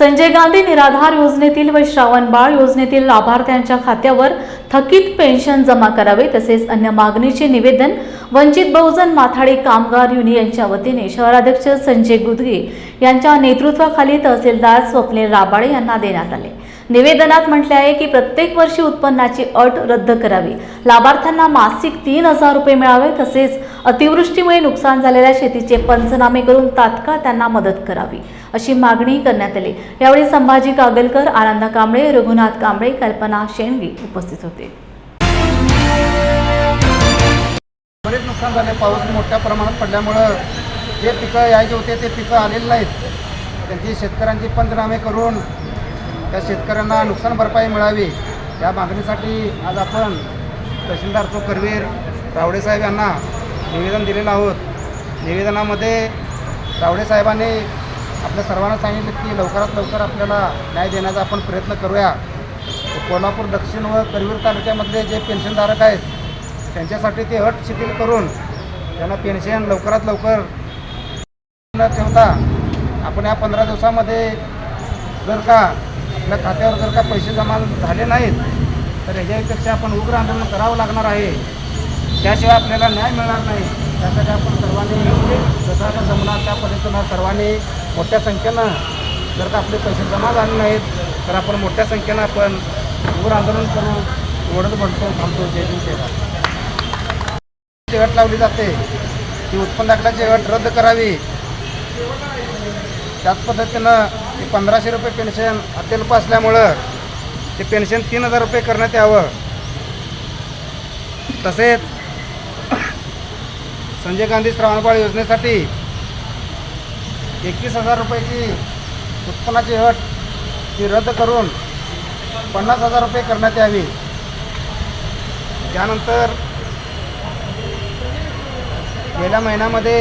संजय गांधी निराधार योजनेतील व श्रावण बाळ योजनेतील लाभार्थ्यांच्या खात्यावर थकीत पेन्शन जमा करावे तसेच अन्य मागणीचे निवेदन वंचित बहुजन माथाडी कामगार युनियनच्या वतीने शहराध्यक्ष संजय गुदगे यांच्या नेतृत्वाखाली तहसीलदार स्वप्नील राबाळे यांना देण्यात आले. निवेदनात म्हटले आहे की प्रत्येक वर्षी उत्पन्नाची अट रद्द करावी. लाभार्थ्यांना मासिक तीन हजार रुपये मिळावे तसेच अतिवृष्टीमुळे नुकसान झालेल्या शेतीचे पंचनामे करून तात्काळ त्यांना मदत करावी. अशी मागणी करण्यात आली. यावेळी संभाजी कागलकर आनंदा कांबळे रघुनाथ कांबळे कल्पना शेंडगे उपस्थित होते. बरेच नुकसान झाले. पाऊस मोठ्या प्रमाणात पडल्यामुळं जे पिकं यायचे होते ते पिकं आलेले नाहीत. त्यांची शेतकऱ्यांची पंचनामे करून त्या शेतकऱ्यांना नुकसान भरपाई मिळावी या मागणीसाठी आज आपण तहसीलदार चौक करवीर रावडेसाहेब यांना निवेदन दिलेलं आहोत. निवेदनामध्ये रावडेसाहेबांनी आपल्या सर्वांना सांगितलं की लवकरात लवकर आपल्याला न्याय देण्याचा आपण प्रयत्न करूया. कोल्हापूर दक्षिण व करवीर तालुक्यामधले जे पेन्शनधारक आहेत त्यांच्यासाठी ते अट शिथिल करून त्यांना पेन्शन लवकरात लवकर न ठेवता आपण या पंधरा दिवसामध्ये जर का आपल्या खात्यावर जर का पैसे जमा झाले नाहीत तर ह्याच्यापेक्षा आपण उग्र आंदोलन करावं लागणार आहे. त्याशिवाय आपल्याला न्याय मिळणार नाही. त्यासाठी आपण सर्वांनी जसं जमणार त्या पद्धतीनं सर्वांनी मोठ्या संख्येनं जर का आपले पैसे जमा झाले नाहीत तर आपण मोठ्या संख्येनं आपण उघड आंदोलन करू ओढत म्हणतो थांबतो. जय जी अट लावली जाते ती उत्पन्न दाखल्याची अट रद्द करावी. त्याच पद्धतीनं ते पंधराशे रुपये पेन्शन अत्यल्प असल्यामुळं ते पेन्शन तीन हजार रुपये करण्यात यावं. तसेच संजय गांधी श्रावणबाळ योजनेसाठी एकवीस हजार रुपयाची उत्पन्नाची अट ती रद्द करून पन्नास हजार रुपये करण्यात यावी. त्यानंतर गेल्या महिन्यामध्ये